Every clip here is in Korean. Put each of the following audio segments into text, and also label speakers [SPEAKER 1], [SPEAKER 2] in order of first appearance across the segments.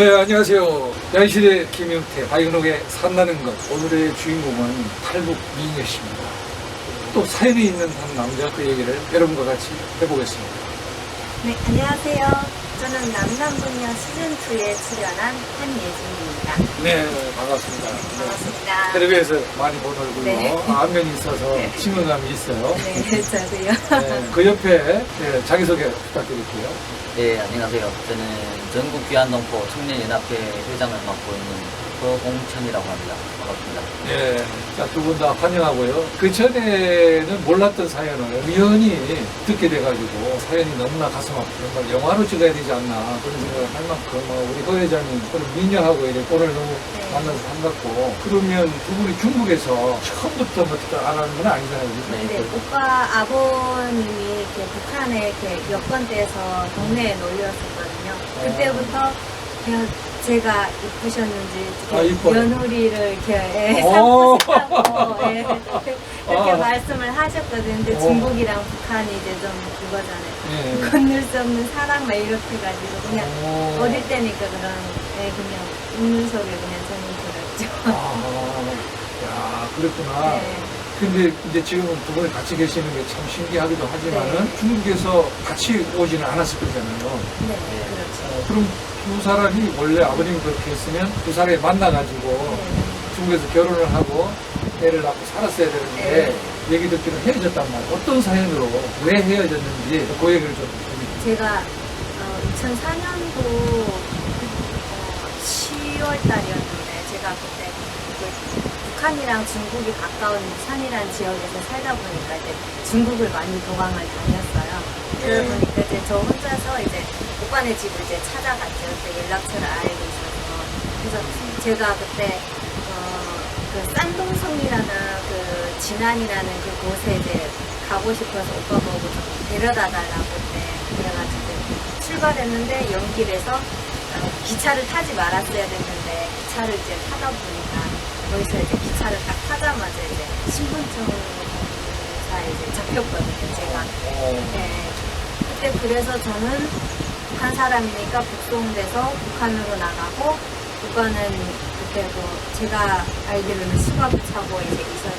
[SPEAKER 1] 네, 안녕하세요. 야인시대 김용태, 바이그녹의 산나는 것. 오늘의 주인공은 탈북 미녀 씨입니다. 또 사연이 있는 한 남자 그 얘기를 여러분과 같이 해보겠습니다.
[SPEAKER 2] 네, 안녕하세요. 저는 남남분녀 시즌2에 출연한 한예진입니다.
[SPEAKER 1] 네, 반갑습니다.
[SPEAKER 2] 반갑습니다.
[SPEAKER 1] 텔레비에서 많이 본 얼굴로
[SPEAKER 2] 네.
[SPEAKER 1] 안면이 있어서
[SPEAKER 2] 네.
[SPEAKER 1] 친근감이 있어요.
[SPEAKER 2] 네, 저도요.
[SPEAKER 1] 네, 그 옆에 네, 자기소개 부탁드릴게요.
[SPEAKER 3] 네, 안녕하세요. 저는 전국 귀한동포 청년연합회 회장을 맡고 있는 허공천이라고 합니다. 반갑습니다.
[SPEAKER 1] 네, 자, 두 분 다 환영하고요. 그 전에는 몰랐던 사연을 우연히 듣게 돼가지고 사연이 너무나 가슴 아프고 정말 영화로 찍어야 되지 않나 그런 생각을 할 만큼 어, 우리 허 회장님 그런 미녀하고 이렇게 오늘 너무
[SPEAKER 2] 네.
[SPEAKER 1] 만나서 반갑고 그러면 두 분이 중국에서 처음부터 부터 안 하는 건 아니잖아요. 그죠?
[SPEAKER 3] 네.
[SPEAKER 2] 네, 오빠 아버님이 이렇게 북한에 이렇게 여권 떼서 동네에 놀렸었거든요. 그때부터 그냥 제가 이쁘셨는지
[SPEAKER 1] 아,
[SPEAKER 2] 이렇게
[SPEAKER 1] 이뻐요.
[SPEAKER 2] 며느리를 이렇게 예,
[SPEAKER 1] 오.
[SPEAKER 2] 삼고 싶다고 예, 그렇게
[SPEAKER 1] 아.
[SPEAKER 2] 말씀을 하셨거든요. 근데
[SPEAKER 1] 오.
[SPEAKER 2] 중국이랑 북한이 이제 좀 그거잖아요.
[SPEAKER 1] 네.
[SPEAKER 2] 건널 수 없는 사랑 막 이렇게 해가지고 그냥
[SPEAKER 1] 오.
[SPEAKER 2] 어릴 때니까 그런 예, 그냥 웃는 소리 그냥 저는 들었죠.
[SPEAKER 1] 아, 야, 그랬구나.
[SPEAKER 2] 네.
[SPEAKER 1] 근데 이제 지금은 두 분이 같이 계시는 게 참 신기하기도 하지만은
[SPEAKER 2] 네.
[SPEAKER 1] 중국에서 같이 오지는 않았을 거잖아요.
[SPEAKER 2] 네, 그렇죠.
[SPEAKER 1] 어, 그럼 두 사람이 원래 아버님이 그렇게 했으면 두 사람이 만나가지고
[SPEAKER 2] 네.
[SPEAKER 1] 중국에서 결혼을 하고 애를 낳고 살았어야 되는데 얘기 듣기는 헤어졌단 말이에요. 어떤 사연으로 왜 헤어졌는지 그 얘기를 좀 해주세요.
[SPEAKER 2] 제가 어, 2004년도 10월 달이었는데 제가 그때 이제 북한이랑 중국이 가까운 산이라는 지역에서 살다 보니까 이제 중국을 많이 도망을 다녔어요. 그러다
[SPEAKER 1] 네.
[SPEAKER 2] 보니까 이제 저 혼자서 이제 오빠네 집을 이제 찾아갔죠. 그때 연락처를 알고 있어서 그래서 제가 그때 어, 그 쌍동성이라는 그 진안이라는 그 곳에 이제 가고 싶어서 오빠 보고 좀 데려다 달라고 그때 그래가지고 출발했는데 연길에서 어, 기차를 타지 말았어야 됐는데 기차를 이제 타다 보니까 거기서 이제 기차를 딱 타자마자 이제 신분증사에 이제 잡혔거든요 제가
[SPEAKER 1] 어,
[SPEAKER 2] 네. 그때 그래서 저는 한 사람이니까 북송돼서 북한으로 나가고 북한은 그때 뭐 제가 알기로는 수갑 차고 이제 있었,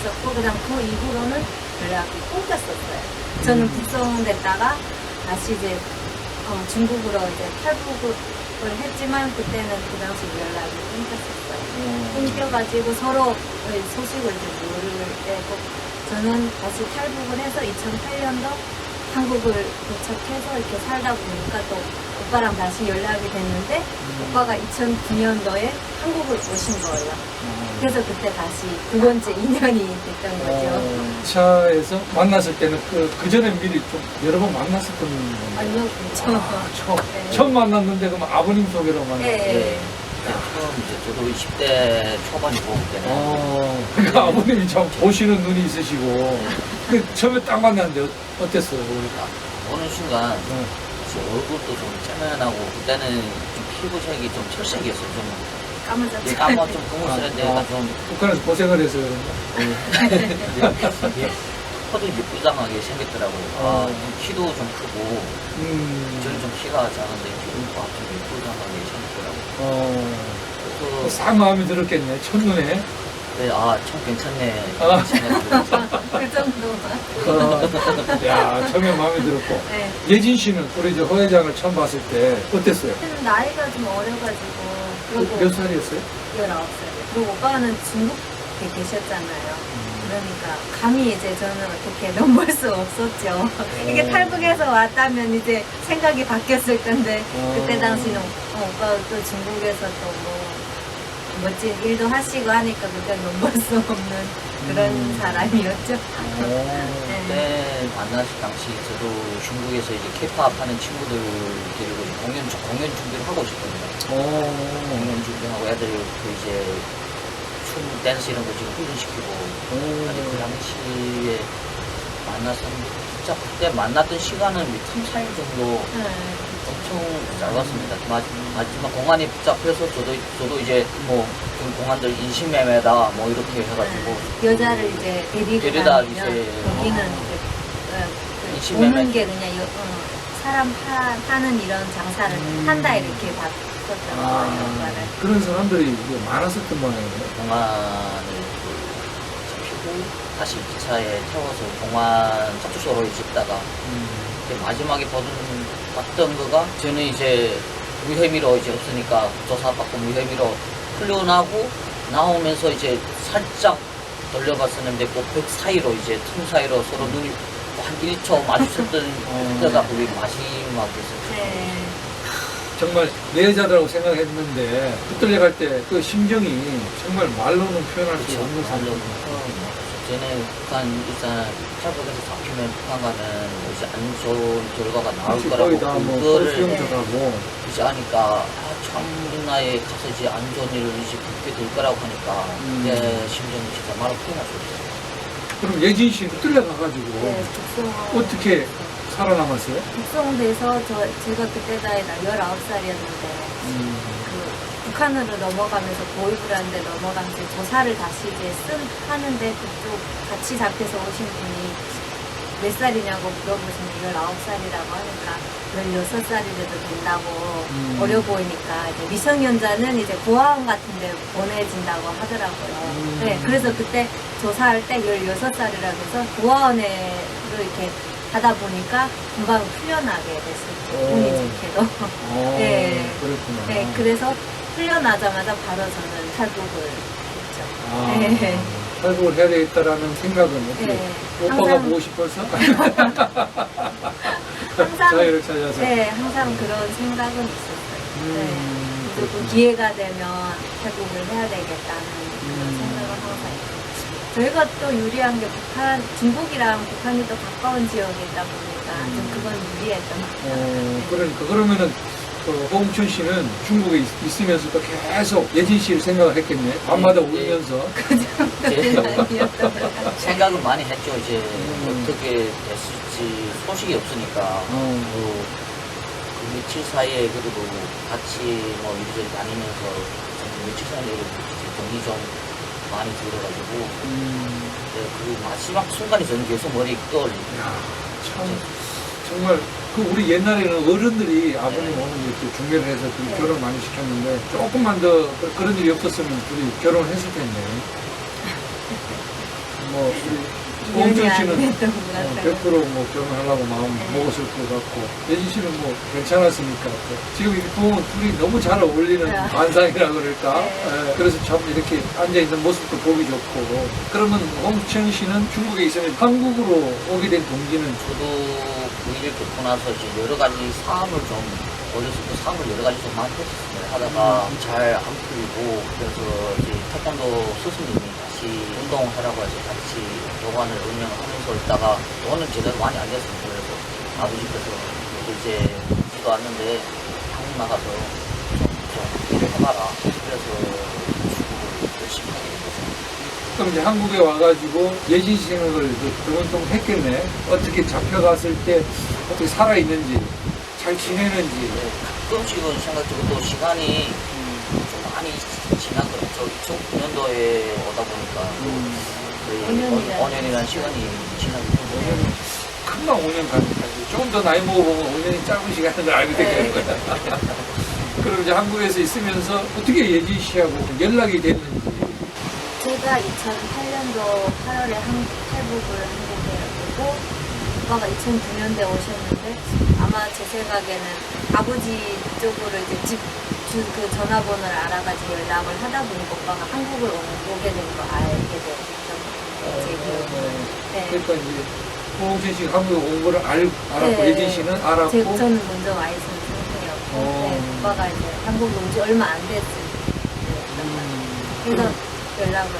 [SPEAKER 2] 있었고 그다음 그 이후로는 연락이 끊겼었어요. 저는
[SPEAKER 1] 음.
[SPEAKER 2] 북송됐다가 다시 이제 어, 중국으로 이제 탈북을 했지만 그때는 그 당시 연락이 끊겼었어요.
[SPEAKER 1] 어,
[SPEAKER 2] 끊겨가지고 서로 소식을 이제 모를 때고 저는 다시 탈북을 해서 2008년도 한국을 도착해서 이렇게 살다 보니까 또 오빠랑 다시 연락이 됐는데
[SPEAKER 1] 음.
[SPEAKER 2] 오빠가 2009년도에 한국을 오신 거예요.
[SPEAKER 1] 어.
[SPEAKER 2] 그래서 그때 다시 두 번째 인연이 됐던 거죠.
[SPEAKER 1] 어, 차에서 만났을 때는 그, 그 전에 미리 좀 여러 번 만났었던 건가요?
[SPEAKER 2] 아니요, 그렇죠.
[SPEAKER 1] 아, 처음,
[SPEAKER 2] 네.
[SPEAKER 1] 처음 만났는데 그럼 아버님 소개로 만났어요?
[SPEAKER 2] 네.
[SPEAKER 3] 네, 처음 이제 저도 20대 초반이고 그때는
[SPEAKER 1] 어, 그러니까 아버님이 참 보시는 눈이 있으시고 그 처음에 딱 만났는데 어- 어땠어요?
[SPEAKER 3] 어느 순간
[SPEAKER 1] 어,
[SPEAKER 3] 제 얼굴도 좀 짜면하고 그때는 좀 피부색이 좀 철색이었어요. 좀
[SPEAKER 2] 까만졌죠.
[SPEAKER 3] 이게 까만 좀 검은색인데
[SPEAKER 1] 아,
[SPEAKER 3] 약간 좀
[SPEAKER 1] 북한에서 고생을 해서 그런가?
[SPEAKER 3] 예, 커도 예쁘장하게 생겼더라고요. 아, 좀 키도 좀 크고
[SPEAKER 1] 음,
[SPEAKER 3] 저는 좀 키가 작은데 피부가 좀 예쁘장하게 생겼더라고요.
[SPEAKER 1] 어,
[SPEAKER 3] 그래서
[SPEAKER 1] 싹 마음에 들었겠네, 첫눈에.
[SPEAKER 3] 네, 아, 참 괜찮네.
[SPEAKER 1] 아.
[SPEAKER 2] 그 정도만.
[SPEAKER 1] 어, 야, 처음에 마음에 들었고.
[SPEAKER 2] 네.
[SPEAKER 1] 예진 씨는 우리 이제 허 회장을 처음 봤을 때 어땠어요?
[SPEAKER 2] 나이가 좀 어려가지고
[SPEAKER 1] 몇 살이었어요?
[SPEAKER 2] 19살. 그리고 오빠는 중국에 계셨잖아요. 그러니까 감히 이제 저는 어떻게 넘볼 수 없었죠. 이게
[SPEAKER 1] 어.
[SPEAKER 2] 탈북에서 왔다면 이제 생각이 바뀌었을 건데
[SPEAKER 1] 어.
[SPEAKER 2] 그때 당시는 어, 오빠가 또 중국에서 또뭐 멋진 일도 하시고 하니까 그때 넘볼 수 없는 그런
[SPEAKER 1] 음.
[SPEAKER 2] 사람이었죠.
[SPEAKER 1] 어,
[SPEAKER 2] 네.
[SPEAKER 3] 그때 만났을 당시 저도 중국에서 이제 케이팝 하는 친구들 데리고 공연, 공연 준비를 하고 있었거든요.
[SPEAKER 1] 어,
[SPEAKER 3] 공연 준비하고 애들 그 이제 춤, 댄스 이런 거 지금 훈련시키고 아직 그
[SPEAKER 1] 어,
[SPEAKER 3] 당시에 만났었는데 진짜 그때 만났던 시간은 3, 4일 정도
[SPEAKER 2] 네.
[SPEAKER 3] 엄청 짧았습니다. 마, 마지막 공안이 붙잡혀서 저도 저도 이제 뭐 공안들 인신매매다 뭐 이렇게 해가지고
[SPEAKER 2] 여자를 이제 데리고
[SPEAKER 3] 데려다
[SPEAKER 2] 다니면
[SPEAKER 3] 이제
[SPEAKER 2] 거기는
[SPEAKER 3] 어.
[SPEAKER 2] 이제 어, 그
[SPEAKER 3] 인신매매.
[SPEAKER 2] 오는 게 그냥 여- 어, 사람 파, 파는 이런 장사를
[SPEAKER 1] 음.
[SPEAKER 2] 한다 이렇게 봤, 있었던 거예요,
[SPEAKER 1] 아. 그런 사람들이 이제 많았었던 모양이에요.
[SPEAKER 3] 공안을 그 잡히고 다시 기차에 태워서 공안 파출소로 집다가
[SPEAKER 1] 음.
[SPEAKER 3] 마지막에 보던 봤던 거가 저는 이제 무혐의로 이제 없으니까 조사받고 무혐의로 풀려나고 나오면서 이제 살짝 돌려봤었는데 그벽 사이로 이제 틈 사이로 서로 눈이 한 1초 마주쳤던
[SPEAKER 1] 어.
[SPEAKER 3] 때가 그게 마지막이었어요.
[SPEAKER 2] 네.
[SPEAKER 1] 정말 내 여자라고 생각했는데 붙들려 갈 때 그 심정이 정말 말로는 표현할 수
[SPEAKER 3] 그렇죠.
[SPEAKER 1] 없는
[SPEAKER 3] 말로.
[SPEAKER 1] 상 황.
[SPEAKER 3] 쟤네 북한 일단 탈북에서 잡히면 북한 가면 이제 안 좋은 결과가 나올 거라고
[SPEAKER 1] 거의 다뭐
[SPEAKER 3] 그거를
[SPEAKER 1] 수용소 가고
[SPEAKER 3] 이제 하니까 아, 참 우리 나라에 가서 이제 안 좋은 일을 이제 겪게 될 거라고 하니까
[SPEAKER 1] 음.
[SPEAKER 3] 내 심정이 진짜 말로 표현할 수 없어요.
[SPEAKER 1] 그럼 예진 씨 붙들려 가가지고
[SPEAKER 2] 네.
[SPEAKER 1] 어떻게 살아남았어요?
[SPEAKER 2] 북송돼서 저, 제가 그때 나이가 19살이었는데,
[SPEAKER 1] 음.
[SPEAKER 2] 그 북한으로 넘어가면서 보입을 하는데 넘어가면서 조사를 다시 이제 쓴, 하는데 그쪽 같이 잡혀서 오신 분이 몇 살이냐고 물어보시면 19살이라고 하니까 16살이라도 된다고
[SPEAKER 1] 음.
[SPEAKER 2] 어려 보이니까 이제 미성년자는 이제 고아원 같은 데 보내진다고 하더라고요.
[SPEAKER 1] 음.
[SPEAKER 2] 네, 그래서 그때 조사할 때 16살이라고 해서 고아원에로 이렇게 하다 보니까 금방 풀려나게 됐어요.
[SPEAKER 1] 오.
[SPEAKER 2] 운이 좋게도.
[SPEAKER 1] 어,
[SPEAKER 2] 네.
[SPEAKER 1] 그랬구나.
[SPEAKER 2] 네, 그래서 풀려나자마자 바로 저는 탈북을 했죠.
[SPEAKER 1] 아,
[SPEAKER 2] 네.
[SPEAKER 1] 탈북을 해야 되겠다라는 생각은 어떻게?
[SPEAKER 2] 네.
[SPEAKER 1] 오빠가
[SPEAKER 2] 항상-
[SPEAKER 1] 보고 싶어서?
[SPEAKER 2] 항상
[SPEAKER 1] 자유를 찾아서.
[SPEAKER 2] 네, 항상 그런 생각은 있었어요.
[SPEAKER 1] 음,
[SPEAKER 2] 네. 그리고
[SPEAKER 1] 그렇구나.
[SPEAKER 2] 기회가 되면 탈북을 해야 되겠다는 그런
[SPEAKER 1] 음.
[SPEAKER 2] 생각은 항상 있고. 저희가 또 유리한 게 북한, 중국이랑 북한이 또 가까운 지역에 있다 보니까 좀
[SPEAKER 1] 음.
[SPEAKER 2] 그건 유리했던 것 같아요.
[SPEAKER 1] 어, 그러니까 그러면은 그 홍춘 씨는 중국에 있, 있으면서도 계속 예진 씨를 생각을 했겠네. 밤마다
[SPEAKER 3] 네.
[SPEAKER 1] 울면서.
[SPEAKER 3] 이제
[SPEAKER 2] 아니었던 것 같아요.
[SPEAKER 3] 생각은 많이 했죠. 이제
[SPEAKER 1] 음.
[SPEAKER 3] 어떻게 됐을지 소식이 없으니까
[SPEAKER 1] 어,
[SPEAKER 3] 그, 그 며칠 사이에 그래도 같이 뭐 이리저리 다니면서 좀 며칠 사이에 이제 돈이 좀 많이 들어가지고
[SPEAKER 1] 음,
[SPEAKER 3] 네, 그 마지막 순간이 저는 계속 머리에 떠올리고
[SPEAKER 1] 야, 참 정말 그 우리 옛날에는 어른들이 아버님
[SPEAKER 3] 네.
[SPEAKER 1] 어머니 이렇게 중매를 해서 그
[SPEAKER 2] 네.
[SPEAKER 1] 결혼 많이 시켰는데 조금만 더 그- 그런 일이 없었으면 둘이 결혼을 했을 텐데. 뭐 우리 홍준 씨는
[SPEAKER 2] 아니었던 것 같아요.
[SPEAKER 1] 100%뭐 결혼하려고 마음
[SPEAKER 2] 네.
[SPEAKER 1] 먹었을 것 같고 예진 씨는 뭐 괜찮았으니까 또. 지금 이 부부는 둘이 너무 잘 어울리는
[SPEAKER 2] 네.
[SPEAKER 1] 관상이라 그럴까
[SPEAKER 2] 네.
[SPEAKER 1] 예, 그래서 참 이렇게 앉아있는 모습도 보기 좋고 그러면 홍천 씨는 중국에 있으면 한국으로 오게 된 동기는
[SPEAKER 3] 저도 그 일을 겪고 나서 이제 여러 가지 사업을 좀 어렸을 때 사업을 여러 가지 좀 많이 했었어요. 하다가 잘 안 풀리고 그래서 이제 태권도 스승님이 다시 운동하라고 해서 같이 요관을 운영하면서 있다가 돈은 제대로 많이 안 됐습니다. 그래서 아버지께서 이제 지도 않는데 한국 나가서 좀, 좀 일을 해봐라. 그래서 축구를 열심히 하게 된 거죠.
[SPEAKER 1] 그럼 이제 한국에 와가지고 예진 씨 생각을 드문통 했겠네 어떻게 잡혀갔을 때 어떻게 살아있는지 잘 지내는지
[SPEAKER 3] 네, 가끔씩은 생각해도 또 시간이 거죠. 2009년도에 오다 보니까
[SPEAKER 1] 음,
[SPEAKER 3] 거의
[SPEAKER 2] 오년이라.
[SPEAKER 3] 5년이라는 시간이 지나기 때문에
[SPEAKER 1] 5년 금방 5년 가는 거지 조금 더 나이 먹어보면 5년이 짧은 시간인 걸 알게 되는 거야. 그럼 이제 한국에서 있으면서 어떻게 예진 씨하고 연락이 됐는지.
[SPEAKER 2] 제가 2008년도 8월에 한국 탈북을 한국에 오고 오빠가 2009년도에 오셨는데 아마 제 생각에는 아버지 쪽으로 이제 집 그 전화번호를 알아가지고 연락을 하다 보니까 오빠가 한국을 오- 오게 된 거 알게 됐던 제 기억으로. 네.
[SPEAKER 1] 그러니까 이제 홍진 씨가 한국에 온 거를 알, 알았고
[SPEAKER 2] 네.
[SPEAKER 1] 예진 씨는 알았고
[SPEAKER 2] 제, 저는 먼저 와 있은 상태였고
[SPEAKER 1] 어.
[SPEAKER 2] 네, 오빠가 이제 한국 온지 얼마 안 됐을 때였던 것 같아요.
[SPEAKER 1] 음,
[SPEAKER 2] 그래서 연락을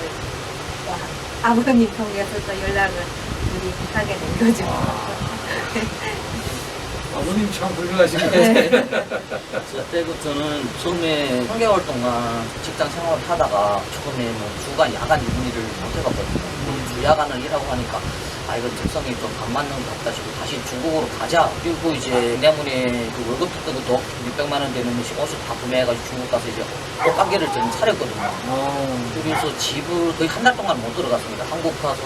[SPEAKER 2] 와, 아버님 통해서 또 연락을 우리 하게 된 거죠.
[SPEAKER 1] 아버님 참 훌륭하시네
[SPEAKER 2] 네.
[SPEAKER 3] 그때부터는 처음에 3개월 동안 직장 생활을 하다가 처음에 뭐 주간 야간 일을 못 해봤거든요. 주 야간을 일하고 하니까 아 이거 적성이 좀 안 맞는 것 같다 싶고 다시 중국으로 가자. 그리고 이제 내년에 그 월급 줬던 것도 600만 원 되는 옷이 옷을 다 구매해가지고 중국 가서 이제 옷가게를 저는 차렸거든요.
[SPEAKER 1] 아,
[SPEAKER 3] 그래서 집을 거의 한 달 동안 못 들어갔습니다. 한국 가서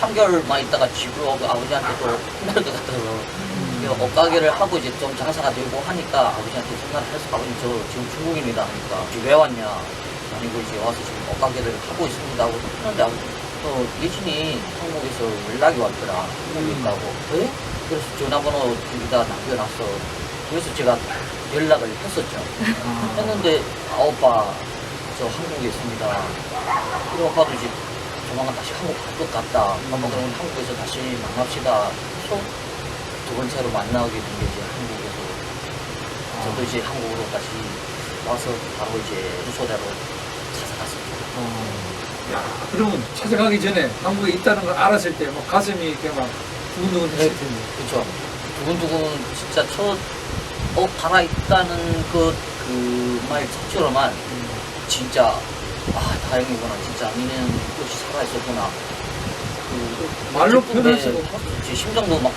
[SPEAKER 3] 3개월만 있다가 오고 아버지한테 또 혼날 것 같아서 그 옷가게를 하고 이제 좀 장사가 되고 하니까 아버지한테 생각을 해서 아버님 저 지금 중국인이다 하니까 이제 왜 왔냐 아니고 이제 와서 지금 옷가게를 하고 있습니다 하고 하는데 아버지 또 예진이 한국에서 연락이 왔더라. 한국에
[SPEAKER 1] 음.
[SPEAKER 3] 있다고. 왜? 그래서 전화번호 여기다 남겨놨어. 그래서 제가 연락을 했었죠.
[SPEAKER 1] 아,
[SPEAKER 3] 했는데 아 오빠 저 한국에 있습니다. 그리고 오빠도 이제 조만간 다시 한국 갈 것 같다. 아빠 그러면 한국에서 다시 만납시다. 해서 두 번째로 만나게 된 게 이제 한국에서. 저도 이제 한국으로 다시 와서 바로 이제 주소대로 찾아갔습니다.
[SPEAKER 1] 어, 야, 그러면 찾아가기 전에 한국에 있다는 걸 알았을 때뭐 가슴이 이렇게 막 두근두근 했을 텐데.
[SPEAKER 3] 그렇죠. 두근두근 진짜 첫옷 갈아입다는 그, 그말 자체로만
[SPEAKER 1] 음.
[SPEAKER 3] 진짜 아 다행이구나. 진짜 니는 끝이 살아있었구나. 그
[SPEAKER 1] 말로
[SPEAKER 3] 그때
[SPEAKER 1] 표현할 수가
[SPEAKER 3] 제 심장도 막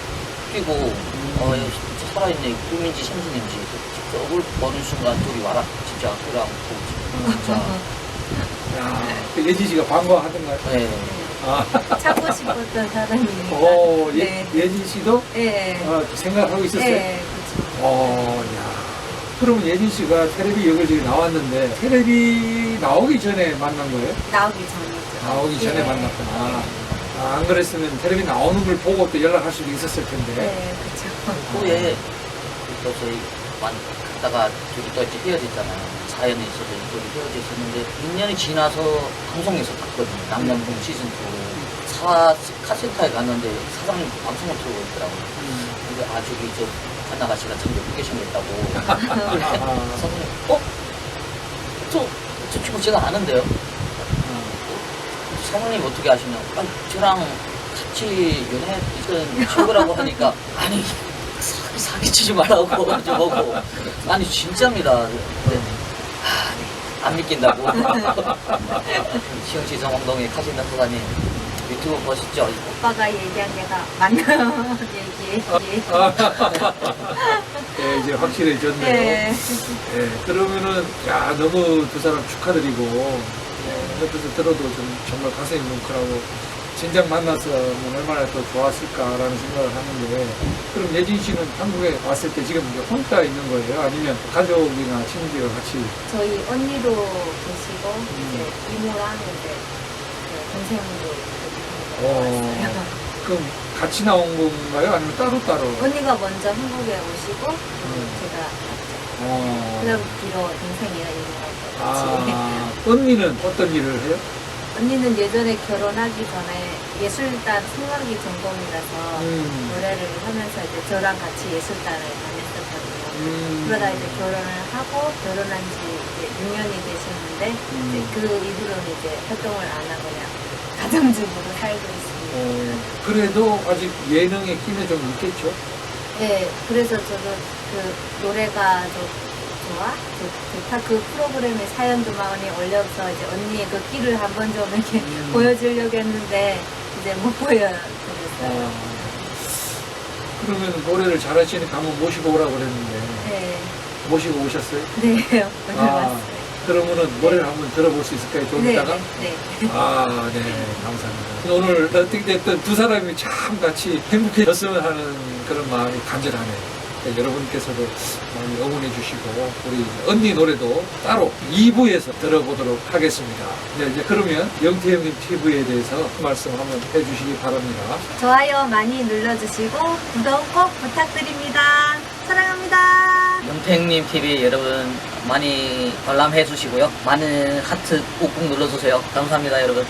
[SPEAKER 3] 뛰고 어얘 진짜 살아있네. 꿈인지 생신인지. 진짜 얼굴 보는 순간 둘이 와라. 진짜 그랑 진짜
[SPEAKER 1] 야, 그 예지 씨가 반가워하던가요?
[SPEAKER 3] 네
[SPEAKER 1] 아,
[SPEAKER 2] 찾고 싶었던 사람입니다.
[SPEAKER 1] 오, 예,
[SPEAKER 2] 네.
[SPEAKER 1] 예진 씨도
[SPEAKER 2] 네.
[SPEAKER 1] 어, 생각하고 있었어요?
[SPEAKER 2] 네, 그렇죠.
[SPEAKER 1] 어, 야. 그러면 예진 씨가 텔레비 여기저기 나왔는데 텔레비 나오기 전에 만난 거예요?
[SPEAKER 2] 나오기 전이죠.
[SPEAKER 1] 나오기 전에
[SPEAKER 2] 네.
[SPEAKER 1] 만났구나. 아, 안 그랬으면 텔레비 나오는 걸 보고 또 연락할 수도 있었을 텐데.
[SPEAKER 2] 네, 그렇죠.
[SPEAKER 3] 후에 또 저희 만 갔다가 둘이 또 이제 헤어졌잖아요. 사연이 있어서 둘이 헤어졌었는데 6년이 지나서 방송에서 봤거든요. 남남동 시즌 2 사 카센터에 갔는데 사장님 방송을 틀고 있더라고요.
[SPEAKER 1] 음.
[SPEAKER 3] 근데 아 저기 저 한나가 씨가 참 예쁘게 생겼다고.
[SPEAKER 1] 아,
[SPEAKER 3] 사장님 어? 저, 저 친구 제가 아는데요?
[SPEAKER 1] 아.
[SPEAKER 3] 사장님 어떻게 아시냐 아니 저랑 같이 연애했던 친구라고 하니까 아니 사기, 사기치지 말라고 좀 보고 아니 진짜입니다 근데 아, 네, 안 믿긴다고 시흥시 정원동의 카신다 사장님 유튜브 보시죠
[SPEAKER 2] 오빠가 얘기한 게다 맞나요? 얘기. 얘기.
[SPEAKER 1] 아, 네, 이제 확실해졌네요.
[SPEAKER 2] 네.
[SPEAKER 1] 네, 그러면은, 야, 너무 두 사람 축하드리고, 네, 옆에서 들어도 좀 정말 가슴이 뭉클하고, 진작 만나서 얼마나 더 좋았을까라는 생각을 하는데, 그럼 예진 씨는 한국에 왔을 때 지금 이제 혼자 있는 거예요? 아니면 가족이나 친구들과 같이?
[SPEAKER 2] 저희 언니도 계시고
[SPEAKER 1] 음.
[SPEAKER 2] 이제 이모랑 이제 그 동생도
[SPEAKER 1] 어.
[SPEAKER 2] 이렇게 왔어요.
[SPEAKER 1] 그럼 같이 나온 건가요? 아니면 따로따로?
[SPEAKER 2] 언니가 먼저 한국에 오시고
[SPEAKER 1] 음.
[SPEAKER 2] 제가.
[SPEAKER 1] 어.
[SPEAKER 2] 그다음 뒤로 동생이랑 이모랑 같이.
[SPEAKER 1] 아, 언니는 어떤 일을 해요?
[SPEAKER 2] 언니는 예전에 결혼하기 전에 예술단 성악이 전공이라서
[SPEAKER 1] 음.
[SPEAKER 2] 노래를 하면서 이제 저랑 같이 예술단을 다녔었거든요.
[SPEAKER 1] 음.
[SPEAKER 2] 그러다 이제 결혼을 하고 결혼한 지 이제 6년이 되셨는데
[SPEAKER 1] 음.
[SPEAKER 2] 이제 그 이후로는 이제 활동을 안 하고 그냥 가정주부로 살고 있습니다.
[SPEAKER 1] 어, 그래도 아직 예능의 끼는 좀 있겠죠?
[SPEAKER 2] 네, 그래서 저도 그 노래가 좀 좋아? 좋- 좋다? 그 프로그램에 사연도 많이 올려서 이제 언니의 그 끼를 한번 좀 이렇게
[SPEAKER 1] 음.
[SPEAKER 2] 보여주려고 했는데 이제 못 보여드렸어요.
[SPEAKER 1] 어. 그러면 노래를 잘하시니까 한번 모시고 오라고 그랬는데
[SPEAKER 2] 네,
[SPEAKER 1] 모시고 오셨어요?
[SPEAKER 2] 네, 오늘
[SPEAKER 1] 아,
[SPEAKER 2] 왔어요.
[SPEAKER 1] 그러면은 노래를 한번 들어볼 수 있을까요? 좀
[SPEAKER 2] 네,
[SPEAKER 1] 이따가?
[SPEAKER 2] 네, 네.
[SPEAKER 1] 아, 네, 감사합니다. 오늘 어떻게 됐든 두 사람이 참 같이 행복해졌으면 하는 그런 마음이 간절하네요. 네, 여러분께서도 많이 응원해 주시고 우리 언니 노래도 따로 2부에서 들어보도록 하겠습니다. 네, 이제 그러면 영태 형님 TV에 대해서 말씀 한번 해주시기 바랍니다.
[SPEAKER 2] 좋아요 많이 눌러주시고 구독 꼭 부탁드립니다. 사랑합니다.
[SPEAKER 3] 영태형님 TV 여러분 많이 관람해 주시고요 많은 하트 꾹꾹 눌러주세요 감사합니다 여러분